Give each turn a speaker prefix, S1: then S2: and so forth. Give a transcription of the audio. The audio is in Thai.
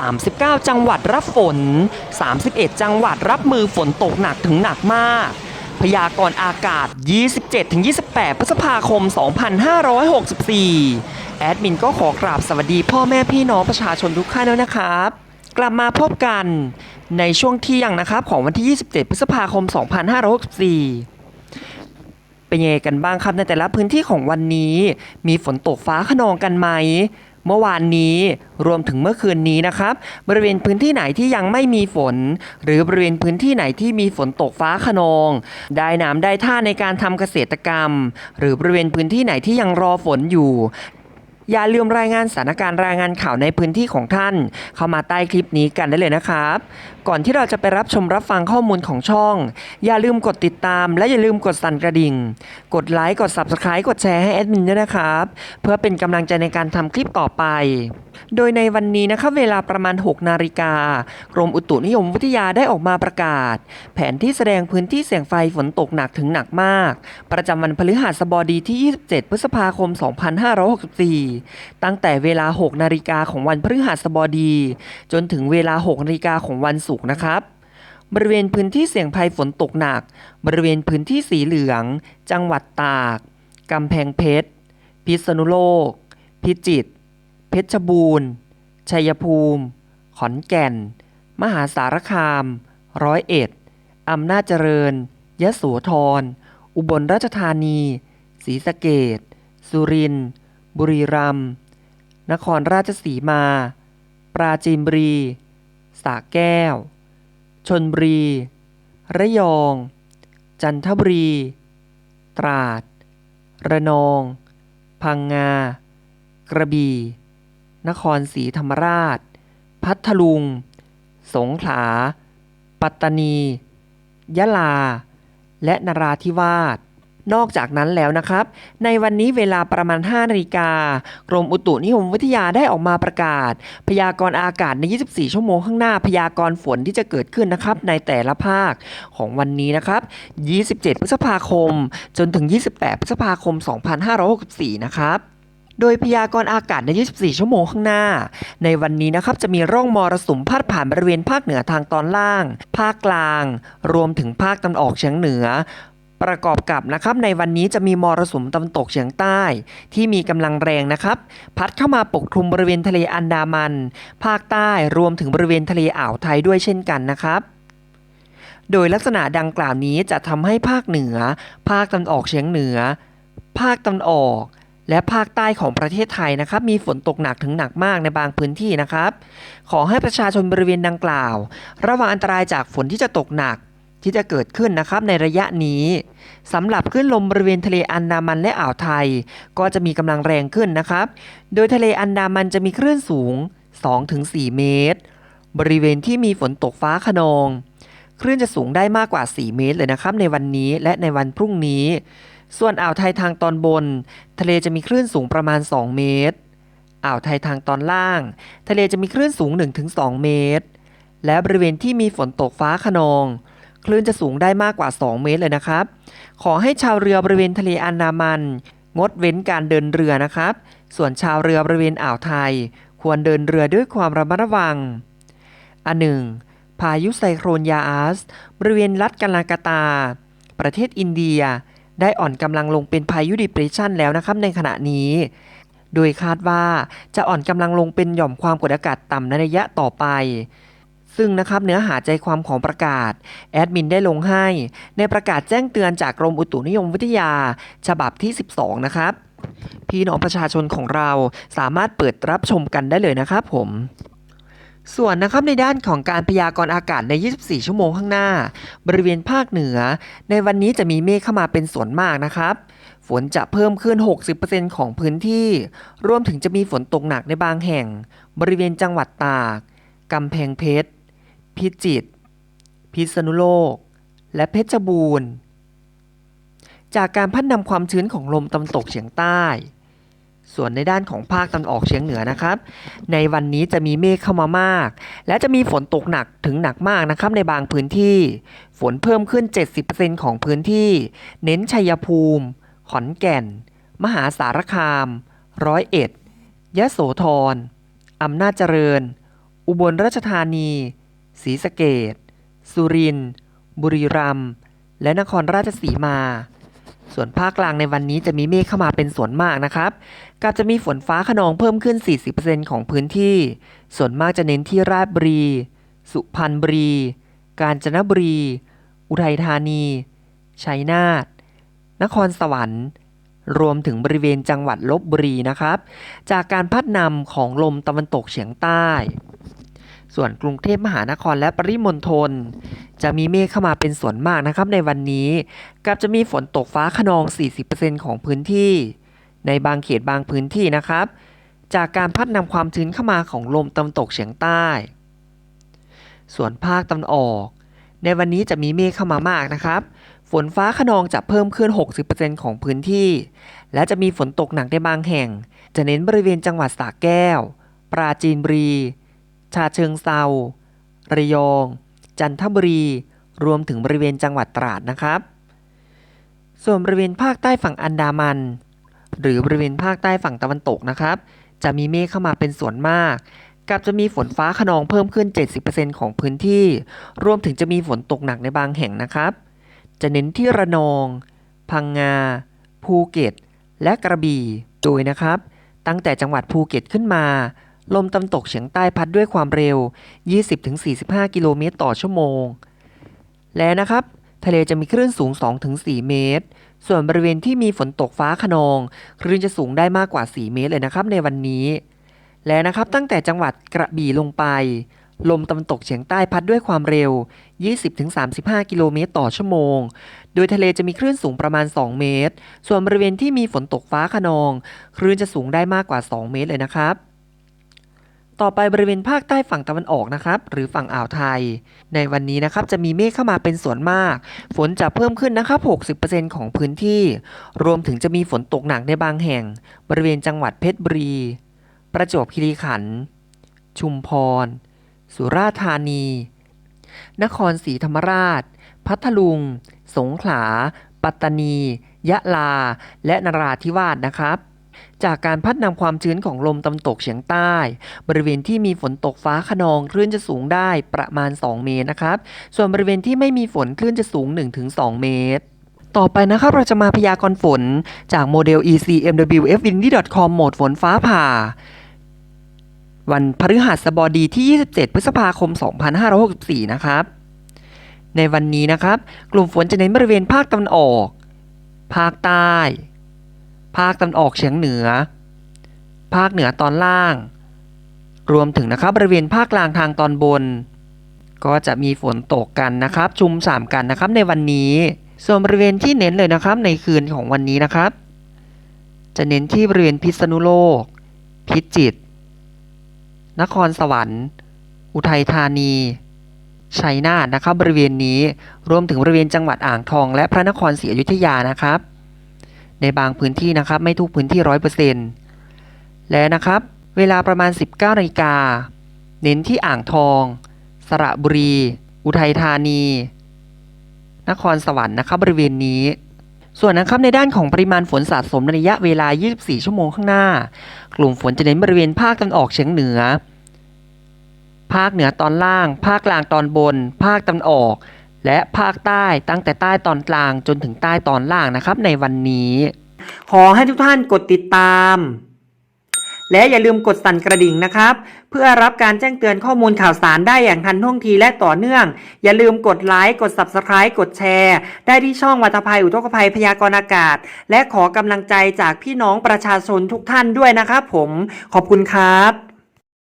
S1: 39 จังหวัดรับฝน 31 จังหวัดรับมือฝนตกหนักถึงหนักมาก พยากรณ์อากาศ 27-28 พฤษภาคม 2564 แอดมินก็ขอกราบสวัสดีพ่อแม่พี่น้องประชาชนทุกท่านด้วนะครับ กลับมาพบกันในช่วงเที่ยงนะครับของวันที่ 27 พฤษภาคม 2564เป็นยังไงกันบ้างครับในแต่ละพื้นที่ของวันนี้ มีฝนตกฟ้าขนองกันไหม เมื่อวานนี้รวมถึงเมื่อคืนนี้นะครับ บริเวณพื้นที่ไหนที่ยังไม่มีฝน หรือบริเวณพื้นที่ไหนที่มีฝนตกฟ้าขนอง ได้น้ำได้ท่าในการทำเกษตรกรรม หรือบริเวณพื้นที่ไหนที่ยังรอฝนอยู่ อย่าลืมรายงานสถานการณ์รายงานข่าวในพื้นที่ของท่าน เข้ามาใต้คลิปนี้กันได้เลยนะครับ ก่อนที่เราจะไปรับชมรับฟังข้อมูลของช่อง อย่าลืมกดติดตาม และอย่าลืมกดสั่นกระดิ่ง กดไลค์กด Subscribe กดแชร์ให้แอดมินด้วยนะครับ เพื่อเป็นกำลังใจในการทำคลิปต่อไป โดยในวันนี้นะครับเวลาประมาณ 6 นาฬิกา กรมอุตุนิยมวิทยาได้ออกมาประกาศ แผนที่แสดงพื้นที่เสี่ยงไฟฝนตกหนักถึงหนักมาก ประจำวันพฤหัสบดีที่ 27 พฤษภาคม 2564 ตั้งแต่เวลา 6 นาฬิกาของวันพฤหัสบดี จนถึงเวลา 6 นาฬิกาของวันศุกร์นะครับ บริเวณพื้นที่เสี่ยงภัยฝนตกหนัก บริเวณพื้นที่สีเหลือง จังหวัดตาก กำแพงเพชร พิษณุโลก พิจิตร เพชรบูรณ์ ชัยภูมิ ขอนแก่น มหาสารคาม ร้อยเอ็ด อำนาจเจริญ ยะโสธร อุบลราชธานีศรีสะเกดสุรินทร์ บุรีรัมย์ นครราชสีมา ปราจีนบุรี สระแก้ว ชนบุรี ระยอง จันทบุรี ตราด ระนอง พังงา กระบี่ นครศรีธรรมราช พัทลุง สงขลา ปัตตานี ยะลา และนราธิวาส นอกจากนั้นแล้วนะครับ ในวันนี้เวลาประมาณ 5นาฬิกากรมอุตุนิยมวิทยาได้ออกมาประกาศ พยากรณ์อากาศใน 24 ชั่วโมงข้างหน้า พยากรณ์ฝนที่จะเกิดขึ้นนะครับ ในแต่ละภาคของวันนี้นะครับ 27 พฤษภาคม จนถึง 28 พฤษภาคม 2564 นะครับโดยพยากรณ์อากาศใน 24 ชั่วโมงข้างหน้า ในวันนี้นะครับจะมีร่องมรสุมพาดผ่านบริเวณภาคเหนือทางตอนล่าง ภาคกลาง รวมถึงภาคตะวันออกเฉียงเหนือ ประกอบกับนะครับในวันนี้จะมีมรสุมตะวันตกเฉียงใต้ ที่มีกำลังแรงนะครับ พัดเข้ามาปกคลุมบริเวณทะเลอันดามัน ภาคใต้รวมถึงบริเวณทะเลอ่าวไทยด้วยเช่นกันนะครับโดยลักษณะดังกล่าวนี้จะทำให้ภาคเหนือ ภาคตะวันออกเฉียงเหนือ ภาคตะวันออก และภาคใต้ของประเทศไทยนะครับ มีฝนตกหนักถึงหนักมากในบางพื้นที่นะครับ ขอให้ประชาชนบริเวณดังกล่าว ระวังอันตรายจากฝนที่จะตกหนัก ที่จะเกิดขึ้นนะครับในระยะนี้สำหรับคลื่นลมบริเวณทะเลอันดามันและอ่าวไทย ก็จะมีกำลังแรงขึ้นนะครับ โดยทะเลอันดามันจะมีคลื่นสูง 2-4 เมตร บริเวณที่มีฝนตกฟ้าขนองคลื่นจะสูงได้มากกว่า 4 เมตรเลยนะครับ ในวันนี้และในวันพรุ่งนี้ ส่วนอ่าวไทยทางตอนบน ทะเลจะมีคลื่นสูงประมาณ 2 เมตร อ่าวไทยทางตอนล่าง ทะเลจะมีคลื่นสูง 1-2 เมตร และบริเวณที่มีฝนตกฟ้าขนอง คลื่นจะสูงได้มากกว่า 2 เมตรเลยนะครับ ขอให้ชาวเรือบริเวณทะเลอันดามัน งดเว้นการเดินเรือนะครับ ส่วนชาวเรือบริเวณอ่าวไทย ควรเดินเรือด้วยความระมัดระวัง อันหนึ่งพายุไซโครนยาอัสบริเวณรัฐกาลากาตา ประเทศอินเดียได้อ่อนกำลังลงเป็นพายุดิเรสชันแล้วนะครับในขณะนี้ โดยคาดว่าจะอ่อนกำลังลงเป็นหย่อมความกดอากาศต่ำในระยะต่อไป ซึ่งนะครับเนื้อหาใจความของประกาศ แอดมินได้ลงให้ ในประกาศแจ้งเตือนจากกรมอุตุนิยมวิทยา ฉบับที่ 12 นะครับ พี่น้องประชาชนของเราสามารถเปิดรับชมกันได้เลยนะครับผมส่วนนะครับในด้านของการพยากรณ์อากาศใน 24 ชั่วโมงข้างหน้า บริเวณภาคเหนือ ในวันนี้จะมีเมฆเข้ามาเป็นส่วนมากนะครับ ฝนจะเพิ่มขึ้น 60%ของพื้นที่ รวมถึงจะมีฝนตกหนักในบางแห่ง บริเวณจังหวัดตาก กำแพงเพชร พิจิตร พิษณุโลก และเพชรบูรณ์ จากการพัดนำความชื้นของลมตะวันตกเฉียงใต้ ส่วนในด้านของภาคตะวันออกเฉียงเหนือนะครับ ในวันนี้จะมีเมฆเข้ามามาก และจะมีฝนตกหนักถึงหนักมากนะครับในบางพื้นที่ ฝนเพิ่มขึ้น 70%ของพื้นที่ เน้นชัยภูมิ ขอนแก่น มหาสารคาม ร้อยเอ็ด ยะโสธรอำนาจเจริญ อุอุบลราชธานี ศรีสะเกดสุรินทร์ บุรีรัมย์ และนครราชสีมา ส่วนภาคกลางในวันนี้จะมีเมฆเข้ามาเป็นส่วนมากนะครับ กับจะมีฝนฟ้าขนองเพิ่มขึ้น 40%ของพื้นที่ ส่วนมากจะเน้นที่ราชบุรี สุพรรณบุรี กาญจนบุรี อุทัยธานี ชัยนาท นครสวรรค์รวมถึงบริเวณจังหวัดลบบุรีนะครับ จากการพัดนำของลมตะวันตกเฉียงใต้ ส่วนกรุงเทพมหานครและปริมณฑลจะมีเมฆเข้ามาเป็นส่วนมากนะครับในวันนี้ กับจะมีฝนตกฟ้าขนอง 40%ของพื้นที่ ในบางเขตบางพื้นที่นะครับ จากการพัดนำความชื้นเข้ามาของลมตะวันตกเฉียงใต้ ส่วนภาคตะวันออก ในวันนี้จะมีเมฆเข้ามามากนะครับ ฝนฟ้าขนองจะเพิ่มขึ้น 60%ของพื้นที่ และจะมีฝนตกหนักในบางแห่ง จะเน้นบริเวณจังหวัดสระแก้ว ปราจีนบุรี ชาเชิงเซาระยอง จันทบุรี รวมถึงบริเวณจังหวัดตราดนะครับ ส่วนบริเวณภาคใต้ฝั่งอันดามัน หรือบริเวณภาคใต้ฝั่งตะวันตกนะครับ จะมีเมฆเข้ามาเป็นส่วนมาก กับจะมีฝนฟ้าขนองเพิ่มขึ้น 70%ของพื้นที่ รวมถึงจะมีฝนตกหนักในบางแห่งนะครับ จะเน้นที่ระนอง พังงา ภูเก็ต และกระบี่ โดยนะครับ ตั้งแต่จังหวัดภูเก็ตขึ้นมา ลมตะวันตกเฉียงใต้พัดด้วยความเร็ว 20-45 กิโลเมตรต่อชั่วโมง และนะครับ ทะเลจะมีคลื่นสูง 2-4 เมตร ส่วนบริเวณที่มีฝนตกฟ้าขนอง คลื่นจะสูงได้มากกว่า 4 เมตรเลยนะครับในวันนี้ และนะครับตั้งแต่จังหวัดกระบี่ลงไป ลมตะวันตกเฉียงใต้พัดด้วยความเร็ว 20-35 กิโลเมตรต่อชั่วโมง โดยทะเลจะมีคลื่นสูงประมาณ 2 เมตร ส่วนบริเวณที่มีฝนตกฟ้าขนอง คลื่นจะสูงได้มากกว่า 2 เมตรเลยนะครับ ต่อไปบริเวณภาคใต้ฝั่งตะวันออกนะครับ หรือฝั่งอ่าวไทย ในวันนี้นะครับจะมีเมฆเข้ามาเป็นส่วนมาก ฝนจะเพิ่มขึ้นนะครับ 60%ของพื้นที่ รวมถึงจะมีฝนตกหนักในบางแห่ง บริเวณจังหวัดเพชรบุรี ประจวบคีรีขันธ์ชุมพร สุราษฎร์ธานี นครศรีธรรมราช พัทลุง สงขลา ปัตตานี ยะลา และนราธิวาสนะครับ จากการพัดนำความชื้นของลมตะวันตกเฉียงใต้ บริเวณที่มีฝนตกฟ้าขนองคลื่นจะสูงได้ประมาณ 2 เมตรนะครับ ส่วนบริเวณที่ไม่มีฝนคลื่นจะสูง 1-2 เมตรต่อไปนะครับ เราจะมาพยากรณ์ฝนจากโมเดล ECMWFWindy.com โหมดฝนฟ้าผ่า วันพฤหัสบดีที่ 27 พฤษภาคม 2564 นะครับ ในวันนี้นะครับ กลุ่มฝนจะเน้นบริเวณภาคตะวันออก ภาคใต้ ภาคตะวันออกเฉียงเหนือ ภาคเหนือตอนล่าง รวมถึงนะครับบริเวณภาคกลางทางตอนบน ก็จะมีฝนตกกันนะครับ ชุมสามกันนะครับในวันนี้ ส่วนบริเวณที่เน้นเลยนะครับในคืนของวันนี้นะครับ จะเน้นที่บริเวณพิษณุโลก พิจิตร นครสวรรค์ อุทัยธานีชัยนาทนะครับบริเวณนี้รวมถึงบริเวณจังหวัดอ่างทอง และพระนครศรีอยุธยานะครับ ในบางพื้นที่นะครับ ไม่ทุกพื้นที่ร้อยเปอร์เซ็นต์และนะครับ เวลาประมาณ 19นาฬิกา เน้นที่อ่างทอง สระบุรี อุทัยธานี นครสวรรค์นะครับบริเวณนี้ส่วนนะครับในด้านของปริมาณฝนสะสมในระยะเวลา 24 ชั่วโมงข้างหน้า กลุ่มฝนจะเน้นบริเวณภาคตะวันออกเฉียงเหนือ ภาคเหนือตอนล่าง ภาคกลางตอนบน ภาคตะวันออก และภาคใต้ตั้งแต่ใต้ตอนกลางจนถึงใต้ตอนล่างนะครับในวันนี้ ขอให้ทุกท่านกดติดตาม และอย่าลืมกดสั่นกระดิ่งนะครับ เพื่อรับการแจ้งเตือนข้อมูลข่าวสารได้อย่างทันท่วงทีและต่อเนื่อง อย่าลืมกดไลค์กด Subscribe กดแชร์ ได้ที่ช่องวัตภัยอุทกภัยพยากรณ์อากาศ และขอกำลังใจจากพี่น้องประชาชนทุกท่านด้วยนะครับผมขอบคุณครับ